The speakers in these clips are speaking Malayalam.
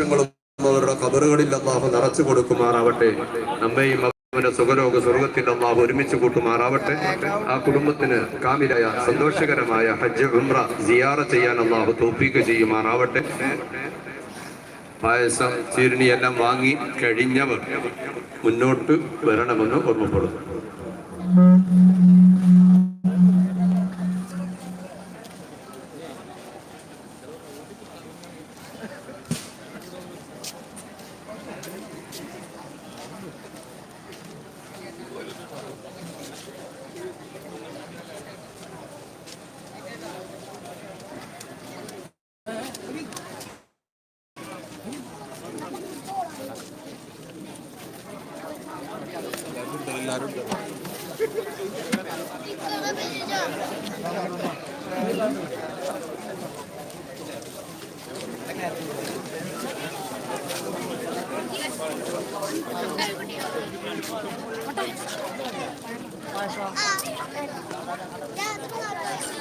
അവരുടെ കബറുകളിൽ അള്ളാഹു നിറച്ചു കൊടുക്കുമാറാവട്ടെ. നമ്മയും അവന്റെ സുഖലോക സ്വർഗത്തിന്റെ അള്ളാഹു ഒരുമിച്ച് കൂട്ടുമാറാവട്ടെ. ആ കുടുംബത്തിന് കാമിലായ സന്തോഷകരമായ ഹജ്ജ് ഉംറ സിയാറ ചെയ്യാൻ അള്ളാഹു തോപ്പിക്ക് ചെയ്യുമാറാവട്ടെ. പായസം ചീരണി എല്ലാം വാങ്ങി കഴിഞ്ഞവർ മുന്നോട്ട് വരണമെന്ന് ഓർമ്മപ്പെടുന്നു.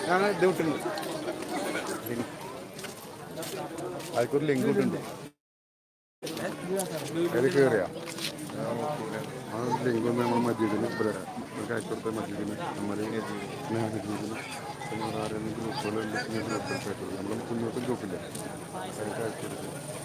ഞാൻ ഇത് വിട്ടുണ്ട് അതൊരു ലിങ്ക് വിട്ടുണ്ട് അതിൽ കയറിയാ ആ ലിങ്ക് ഒന്ന് നമ്മൾ മജീദിന് ഇവിടെ നമുക്ക് അയച്ചു കൊടുത്ത മജീദിന് നമ്മൾ മജീദിന് പിന്നെ ആരെങ്കിലും ഗ്രൂപ്പുകളുണ്ട് ഗ്രൂപ്പ് നമ്മൾ കുഞ്ഞോട്ട് ഗ്രൂപ്പില്ല അതിലേക്ക് അയച്ചു കൊടുത്തു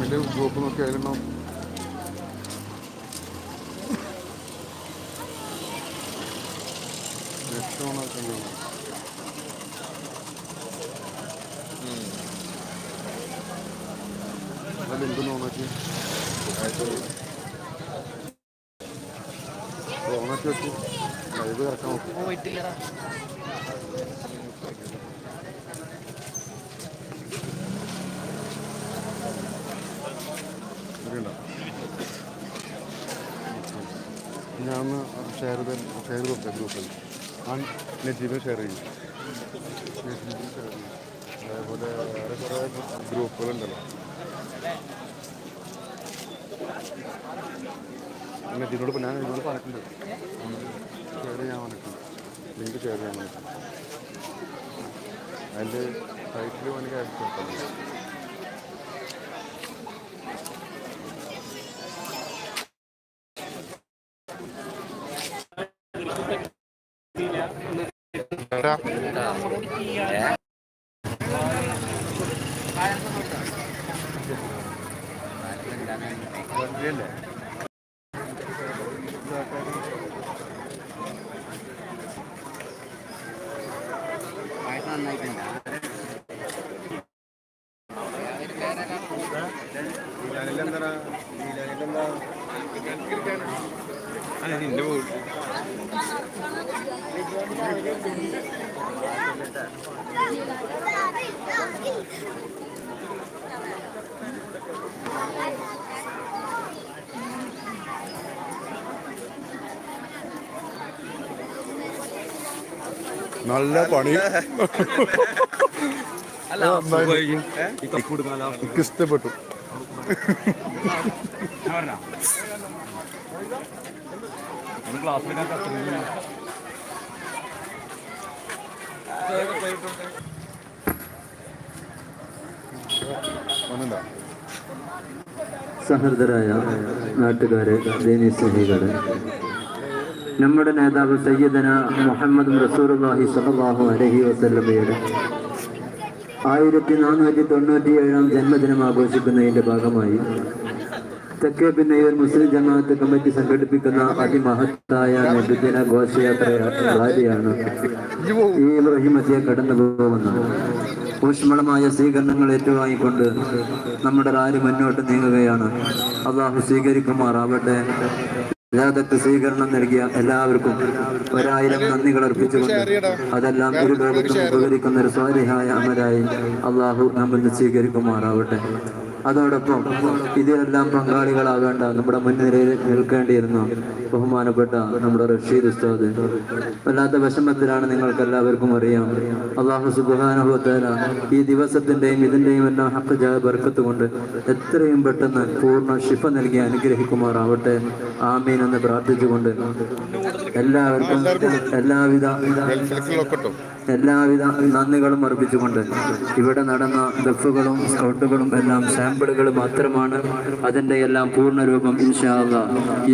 ഫാമിലി ഗ്രൂപ്പ് നോക്കി ഓണാക്കാൻ ലിങ്ക് ഓണാക്കി ഓണാക്കി വെച്ച് ലൈവ് കിടക്കാൻ നോക്കി. ഞാൻ ഒന്ന് ഷെയർ ചെയ്ത് ഷെയർ കൊടുക്കാം ഗ്രൂപ്പിൽ ആ നെറ്റിന് ഷെയർ ചെയ്യും. നെറ്റിന് ഷെയർ ചെയ്യും. അതേപോലെ വേറെ കുറേ ഗ്രൂപ്പുകളുണ്ടല്ലോ. നെറ്റിനോട് ഞാൻ ഇതിനോട് പറഞ്ഞിട്ടുണ്ട്. ഷെയർ ചെയ്യാൻ പറഞ്ഞിട്ടുണ്ട്. ലിങ്ക് ഷെയർ ചെയ്യാൻ പറഞ്ഞിട്ടുണ്ട്. അതിന്റെ ടൈറ്റിൽ വേണമെങ്കിൽ അയച്ചു കൊടുത്താൽ മതി വെറുതെയല്ലേ? നല്ല പണി. എനിക്ക് ഇഷ്ടപ്പെട്ടു. സഹൃദരായ നാട്ടുകാരെ ദൈനസ്നേഹികളെ നമ്മുടെ നേതാവ് സയ്യിദന മുഹമ്മദ് റസൂർഹി സലാഹു അലഹി വസല്ലമയുടെ ആയിരത്തി നാനൂറ്റി തൊണ്ണൂറ്റി ഏഴാം ജന്മദിനം ആഘോഷിക്കുന്നതിന്റെ ഭാഗമായി തെക്കേ പിന്നയൂർ മുസ്ലിം ജമാഅത്ത് കമ്മിറ്റി സംഘടിപ്പിക്കുന്ന അതിമഹത്തായ നബിദിന ഘോഷയാത്ര റാലിയാണ് ഈ ഇബ്രാഹിമത്തിയെ കടന്നു പോകുന്നത് ഊഷ്മളമായ സ്വീകരണങ്ങൾ ഏറ്റുവാങ്ങിക്കൊണ്ട് നമ്മുടെ റാലി മുന്നോട്ട് നീങ്ങുകയാണ്. അള്ളാഹു സ്വീകരിക്കുമാറാവട്ടെ. ജാഥക്ക് സ്വീകരണം നൽകിയ എല്ലാവർക്കും ഒരായിരം നന്ദികൾ അർപ്പിച്ചുകൊണ്ട് അതെല്ലാം ഒരു ലോകത്തും ഉപകരിക്കുന്ന ഒരു സ്വാരിഹായ അമരായി അള്ളാഹു നമ്മൾ സ്വീകരിക്കുമാറാവട്ടെ. അതോടൊപ്പം ഇതിലെല്ലാം പങ്കാളികളാവേണ്ട നമ്മുടെ മുൻനിരയിൽ നിൽക്കേണ്ടിയിരുന്നു ബഹുമാനപ്പെട്ട നമ്മുടെ റഷീദ് ഉസ്താദ്. വല്ലാത്ത വിഷമത്തിലാണ് നിങ്ങൾക്ക് എല്ലാവർക്കും അറിയാം. അള്ളാഹു സുബാനുഭവത്തേല ഈ ദിവസത്തിന്റെയും ഇതിന്റെയും എല്ലാം ഹക്ക് ബർക്കത്ത് കൊണ്ട് എത്രയും പെട്ടെന്ന് പൂർണ ശിഫ നൽകി അനുഗ്രഹിക്കുമാറാവട്ടെ. ആമീൻ എന്ന് പ്രാർത്ഥിച്ചുകൊണ്ട് എല്ലാവർക്കും എല്ലാവിധ എല്ലാവിധ നന്ദികളും അർപ്പിച്ചുകൊണ്ട് ഇവിടെ നടന്ന ദഫുകളും സ്കൗട്ടുകളും എല്ലാം സാമ്പിളുകൾ മാത്രമാണ് അതിന്റെ എല്ലാം പൂർണരൂപം ഇൻഷാല്ല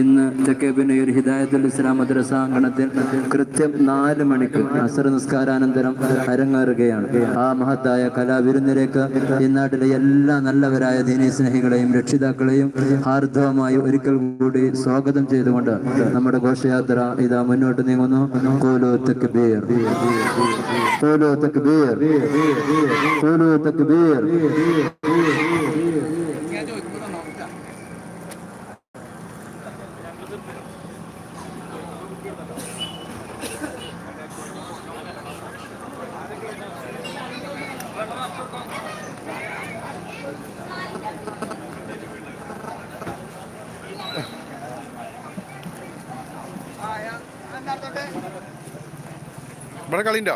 ഇന്ന് തെക്കേബിനയൂർ ഹിദായത്തുൽ ഇസ്ലാം മദ്രസ അങ്കണത്തിൽ കൃത്യം നാല് മണിക്ക് അസർ നിസ്കാരാനന്തരം അരങ്ങേറുകയാണ്. ആ മഹത്തായ കലാവിരുന്നിലേക്ക് ഈ നാട്ടിലെ എല്ലാ നല്ലവരായ ദീനീ സ്നേഹികളെയും രക്ഷിതാക്കളെയും ഹാർദവമായി ഒരിക്കൽ കൂടി സ്വാഗതം ചെയ്തുകൊണ്ട് നമ്മുടെ ഘോഷയാത്ര ഇതാ മുന്നോട്ട് നീങ്ങുന്നു. കോലോ തക്ബീർ قولوا تكبير قولوا تكبير നമ്മുടെ കളിന്റെ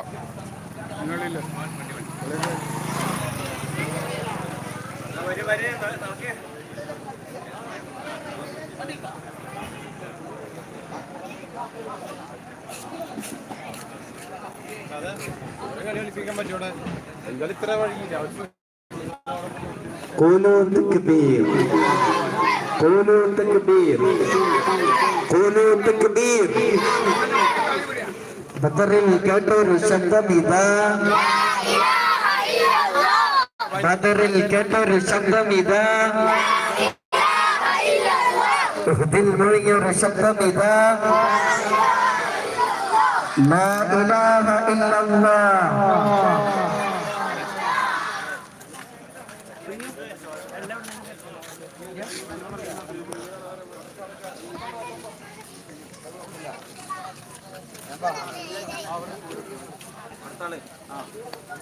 കോലൂർ തക്ബീർ കോലൂർ തക്ബീർ കോലൂർ തക്ബീർ Bapak Kedur Santa Mita Bapak Kedur Santa Mita Tuhdil Mulyur Santa Mita La ilaha illallah.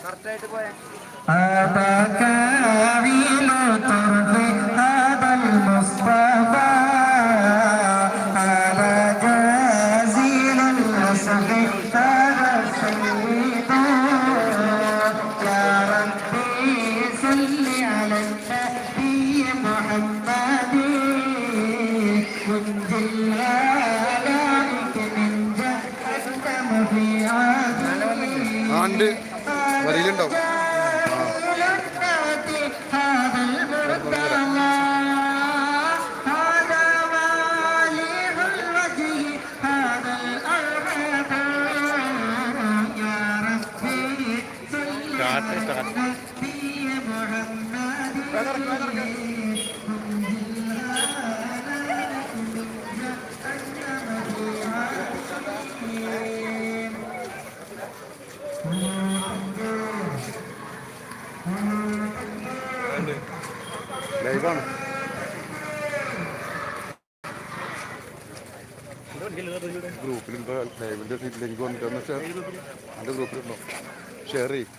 കറക്റ്റായിട്ട് പോയാ. ഫണ്ട് വരിയിലുണ്ടാവും. ലൈവാണ് ഗ്രൂപ്പിൽ എന്താ ലൈവിന്റെ ലിങ്ക് വന്നിട്ട് ഷെയർ എന്റെ ഗ്രൂപ്പിലുണ്ടോ? ഷെയർ ചെയ്യും.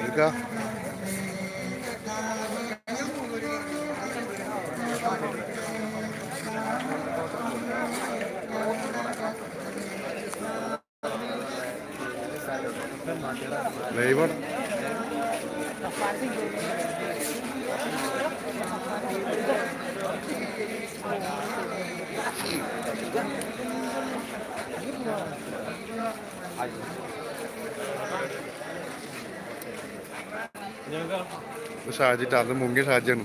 എടുക്കാം. ലൈവാണ് ഷാജിട്ട് അത് മുങ്ങിയ ഷാജിയാണ്.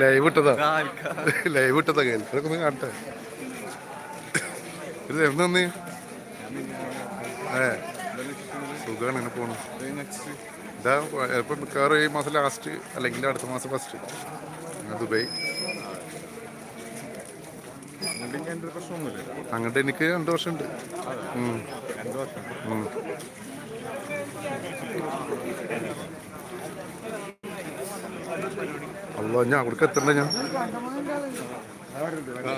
ലൈവ് ഇട്ടതാ. ലൈവ് ഇട്ടതാ അതൊക്കെ ഒന്ന് കാണട്ടെ. ഇത് എവിടെ ഏ. സുഖമാണ് ഇങ്ങനെ പോകുന്നത് ഇതാ ചിലപ്പോൾ മിക്കവാറും ഈ മാസം ലാസ്റ്റ് അല്ലെങ്കിൽ അടുത്ത മാസം ഫസ്റ്റ് ദുബായ്. അങ്ങോട്ട് എനിക്ക് രണ്ട് വർഷമുണ്ട്. അല്ല ഞാൻ അവിടേക്ക് എത്തണ്ട ഞാൻ? ഇല്ലടാ.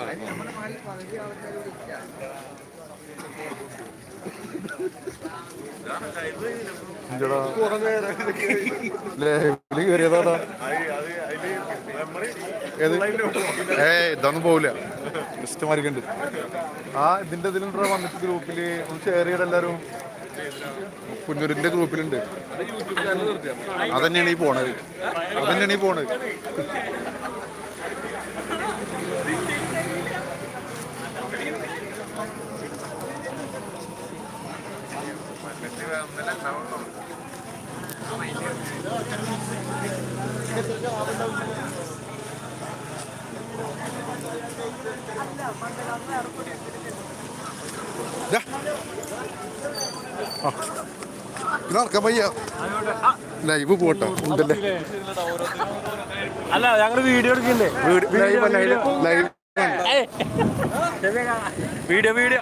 ലേബിൾ കേറിയതാടാ ഏത്? ഏ ഇതൊന്നും പോവില്ല. ലിസ്റ്റ് മാറിക്കണ്ട്. ആ ഇതിന്റെ ഇതിലുണ്ടാ വന്നിട്ട് ഗ്രൂപ്പിൽ ഒന്ന് ഷെയർ ചെയ്യണം എല്ലാരും. കുഞ്ഞൂരിന്റെ ഗ്രൂപ്പിലുണ്ട്. അതന്നെയാണ് ഈ പോണത്. അതന്നെയാണ് ഈ പോണത്. ആ. ഇത് നടക്കാൻ വയ്യ ലൈവ് പോട്ടോ ഉണ്ടല്ലേ അല്ല ഞങ്ങൾ വീഡിയോ എടുക്കണ്ടേ live live live video video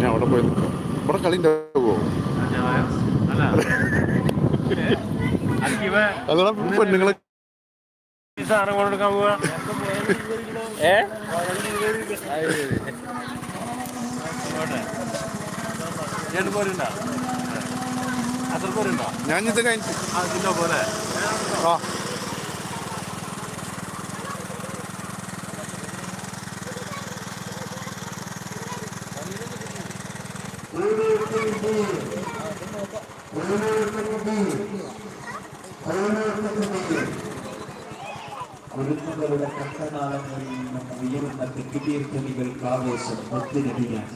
ഞാൻ അവിടെ പോയി നിൽക്കാം. ഇവിടെ കളി ഉണ്ടാവോ അതോടെ പെണ്ണുങ്ങളെ. സാധനം കൊണ്ടെടുക്കാൻ പോവാ. ഏ? രണ്ട് പോരുണ്ടോ അത്ര പോരുണ്ടോ ഞാൻ ഇത് അതിന്റെ പോലെ. ആ കുരുന്നുകളുടെ കഷ്ടനാളങ്ങളിൽ നിന്നും ഉയരുന്ന ആവേശം ഒത്തുനടിയാൻ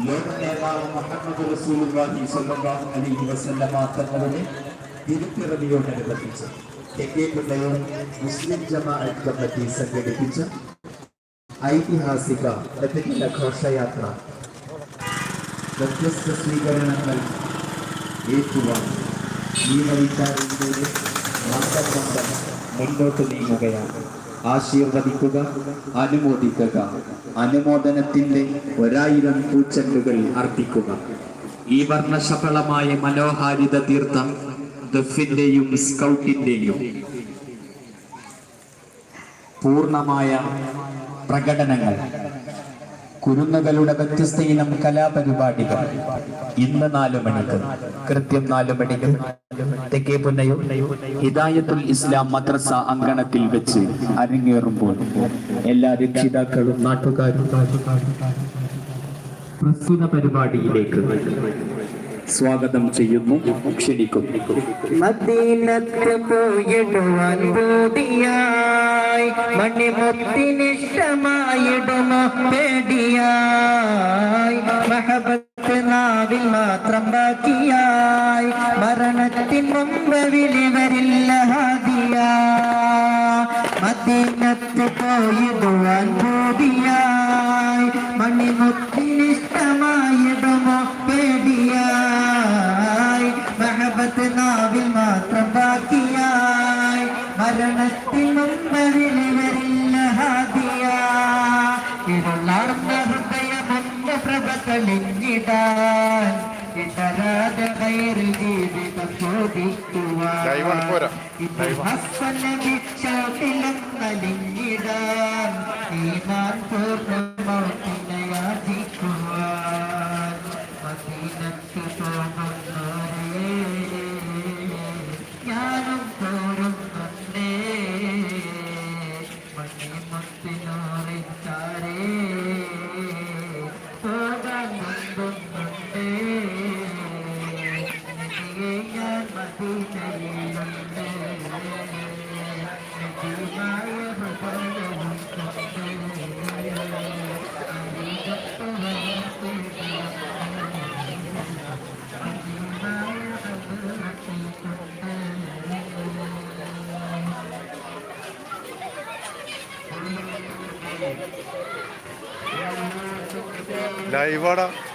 ലോക നേതാവ് മുഹമ്മദ് റസൂലുള്ളാഹി സ്വല്ലല്ലാഹു അലൈഹി വസല്ലമ തങ്ങളുടെ തിരുപ്പിറവിയോടനുബന്ധിച്ച് തെക്കേക്കുണ്ടയോ മുസ്ലിം ജമാഅത്ത് കമ്മിറ്റി സംഘടിപ്പിച്ച ഐതിഹാസിക പ്രതിദിന ഘോഷയാത്ര വ്യത്യസ്ത സ്വീകരണങ്ങൾ ഏറ്റുവാങ്ങി ഈ വഴിക്കാരിലൂടെ മന്ദം മന്ദം മുന്നോട്ട് നീങ്ങുകയാണ് ആശീർവദിക്കുക അനുമോദിക്കുക. അനുമോദനത്തിന്റെ ഒരായിരം പൂച്ചെണ്ടുകൾ അർപ്പിക്കുക. ഈ വർണശഫളമായ മനോഹാരിത തീർത്ഥം ദഫിന്റെയും സ്കൗട്ടിന്റെയും പൂർണമായ പ്രകടനങ്ങൾ. കുരുന്നുകളുടെ വ്യത്യസ്ത ഇനം കലാപരിപാടികൾ. ഇന്ന് നാലു മണിക്ക് കൃത്യം നാലു മണിക്ക് തെക്കേ പുന്നയും ഹിദായത്തുൽ ഇസ്ലാം മദ്രസ അങ്കണത്തിൽ വെച്ച് അരങ്ങേറുമ്പോൾ എല്ലാ രക്ഷിതാക്കളും നാട്ടുകാരും പ്രസ്തുത പരിപാടിയിലേക്ക് സ്വാഗതം ചെയ്യുന്നു. ക്ഷണിക്കും നാവിൽ മാത്രം ബാക്കിയായി. മരണത്തിൻ മുമ്പ് വിളിവരില്ല ഹാദിയ. മദീനത്ത് പോയിടുവാൻ ബോധിയായി. മണിമുത്തിനിഷ്ടമായിടുമോ దైవం కూర. దైవం. Daí bora.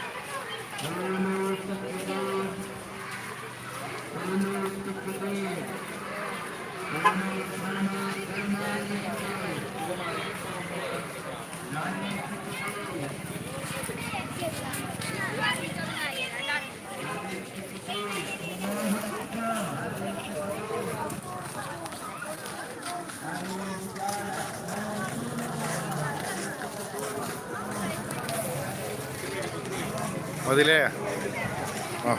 മതിലേ ആ